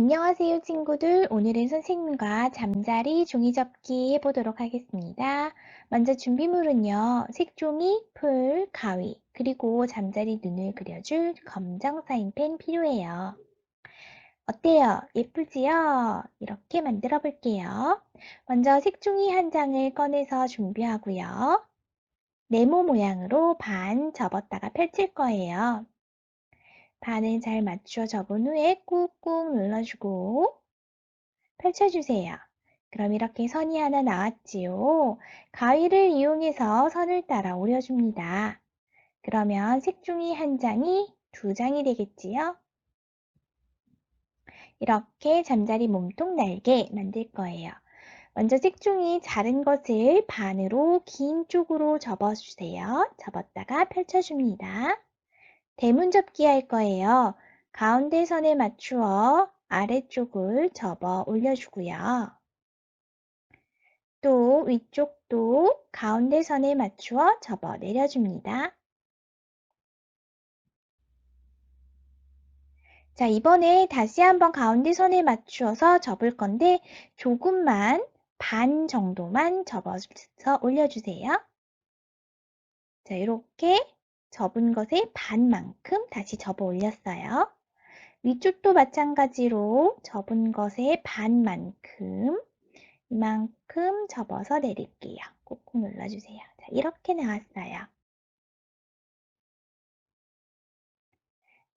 안녕하세요, 친구들. 오늘은 선생님과 잠자리 종이접기 해보도록 하겠습니다. 먼저 준비물은요, 색종이, 풀, 가위, 그리고 잠자리 눈을 그려줄 검정 사인펜 필요해요. 어때요? 예쁘지요? 이렇게 만들어 볼게요. 먼저 색종이 한 장을 꺼내서 준비하고요. 네모 모양으로 반 접었다가 펼칠 거예요. 반을 잘 맞춰 접은 후에 꾹꾹 눌러주고 펼쳐주세요. 그럼 이렇게 선이 하나 나왔지요. 가위를 이용해서 선을 따라 오려줍니다. 그러면 색종이 한 장이 두 장이 되겠지요. 이렇게 잠자리 몸통 날개 만들 거예요. 먼저 색종이 자른 것을 반으로 긴 쪽으로 접어주세요. 접었다가 펼쳐줍니다. 대문 접기 할 거예요. 가운데 선에 맞추어 아래쪽을 접어 올려주고요. 또 위쪽도 가운데 선에 맞추어 접어 내려줍니다. 자, 이번에 다시 한번 가운데 선에 맞추어서 접을 건데 조금만 반 정도만 접어서 올려주세요. 자, 이렇게 접은 것의 반만큼 다시 접어 올렸어요. 위쪽도 마찬가지로 접은 것의 반만큼 이만큼 접어서 내릴게요. 꾹꾹 눌러주세요. 자, 이렇게 나왔어요.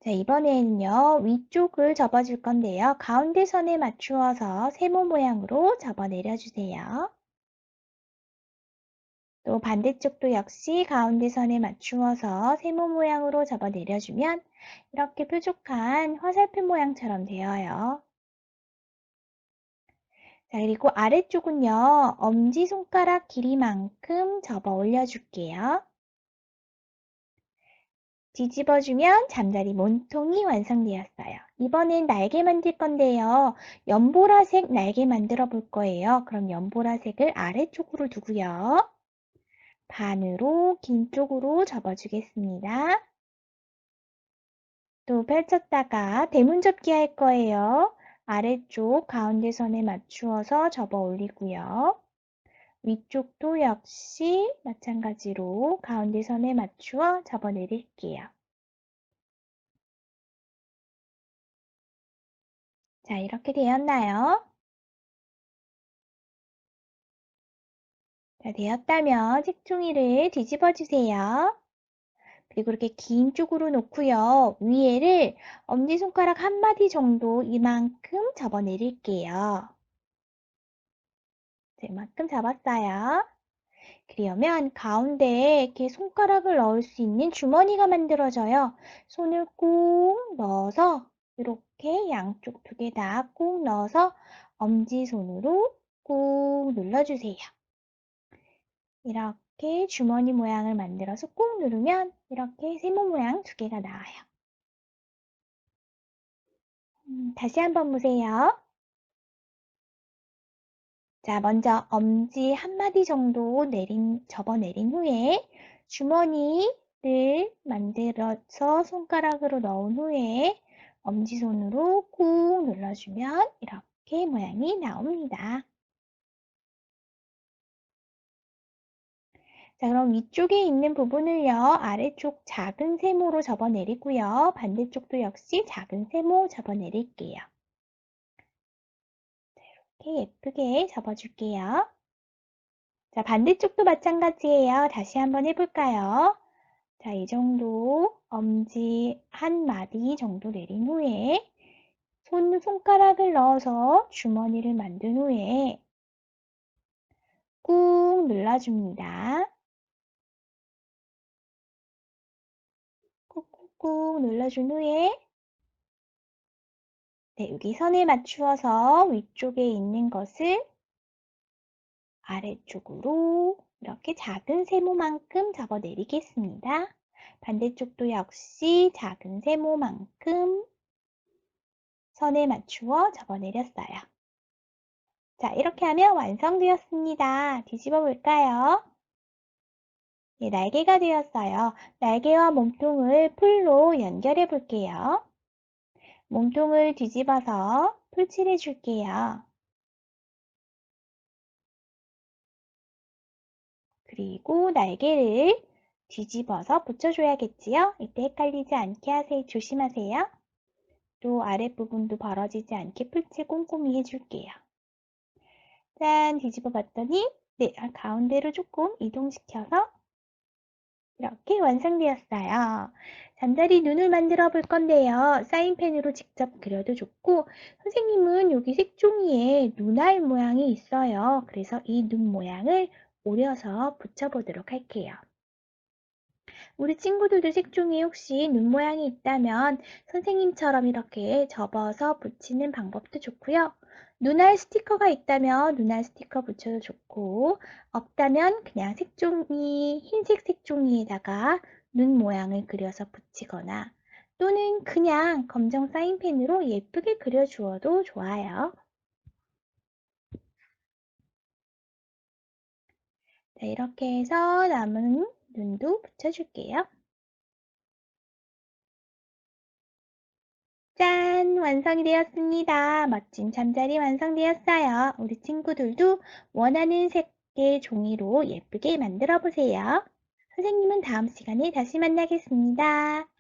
자, 이번에는요, 위쪽을 접어줄 건데요. 가운데 선에 맞추어서 세모 모양으로 접어 내려주세요. 또 반대쪽도 역시 가운데 선에 맞추어서 세모 모양으로 접어 내려주면 이렇게 뾰족한 화살표 모양처럼 되어요. 자, 그리고 아래쪽은요, 엄지손가락 길이만큼 접어 올려줄게요. 뒤집어주면 잠자리 몸통이 완성되었어요. 이번엔 날개 만들 건데요. 연보라색 날개 만들어 볼 거예요. 그럼 연보라색을 아래쪽으로 두고요. 반으로 긴 쪽으로 접어주겠습니다. 또 펼쳤다가 대문 접기 할 거예요. 아래쪽 가운데 선에 맞추어서 접어 올리고요. 위쪽도 역시 마찬가지로 가운데 선에 맞추어 접어 내릴게요. 자, 이렇게 되었나요? 자, 되었다면 색종이를 뒤집어 주세요. 그리고 이렇게 긴 쪽으로 놓고요. 위에를 엄지손가락 한 마디 정도 이만큼 접어 내릴게요. 이만큼 잡았어요. 그러면 가운데에 이렇게 손가락을 넣을 수 있는 주머니가 만들어져요. 손을 꾹 넣어서 이렇게 양쪽 두 개다꾹 넣어서 엄지손으로 꾹 눌러주세요. 이렇게 주머니 모양을 만들어서 꾹 누르면 이렇게 세모 모양 두 개가 나와요. 음, 다시 한번 보세요. 자, 먼저 엄지 한 마디 정도 내린, 접어 내린 후에 주머니를 만들어서 손가락으로 넣은 후에 엄지손으로 꾹 눌러주면 이렇게 모양이 나옵니다. 자, 그럼 위쪽에 있는 부분을요, 아래쪽 작은 세모로 접어 내리고요. 반대쪽도 역시 작은 세모 접어 내릴게요. 이렇게 예쁘게 접어줄게요. 자, 반대쪽도 마찬가지예요. 다시 한번 해볼까요? 자, 이 정도 엄지 한 마디 정도 내린 후에 손, 손가락을 넣어서 주머니를 만든 후에 꾹 눌러줍니다. 꾹꾹꾹 눌러준 후에 네, 여기 선에 맞추어서 위쪽에 있는 것을 아래쪽으로 이렇게 작은 세모만큼 접어 내리겠습니다. 반대쪽도 역시 작은 세모만큼 선에 맞추어 접어 내렸어요. 자, 이렇게 하면 완성되었습니다. 뒤집어 볼까요? 네, 날개가 되었어요. 날개와 몸통을 풀로 연결해 볼게요. 몸통을 뒤집어서 풀칠해 줄게요. 그리고 날개를 뒤집어서 붙여줘야겠지요? 이때 헷갈리지 않게 하세요. 조심하세요. 또 아랫부분도 벌어지지 않게 풀칠 꼼꼼히 해줄게요. 짠! 뒤집어 봤더니 네, 아, 가운데로 조금 이동시켜서 이렇게 완성되었어요. 잠자리 눈을 만들어 볼 건데요. 사인펜으로 직접 그려도 좋고 선생님은 여기 색종이에 눈알 모양이 있어요. 그래서 이 눈 모양을 오려서 붙여보도록 할게요. 우리 친구들도 색종이에 혹시 눈 모양이 있다면 선생님처럼 이렇게 접어서 붙이는 방법도 좋고요. 눈알 스티커가 있다면 눈알 스티커 붙여도 좋고 없다면 그냥 색종이, 흰색 색종이에다가 눈 모양을 그려서 붙이거나 또는 그냥 검정 사인펜으로 예쁘게 그려주어도 좋아요. 자, 이렇게 해서 남은 눈도 붙여줄게요. 짠! 완성이 되었습니다. 멋진 잠자리 완성되었어요. 우리 친구들도 원하는 색의 종이로 예쁘게 만들어 보세요. 선생님은 다음 시간에 다시 만나겠습니다.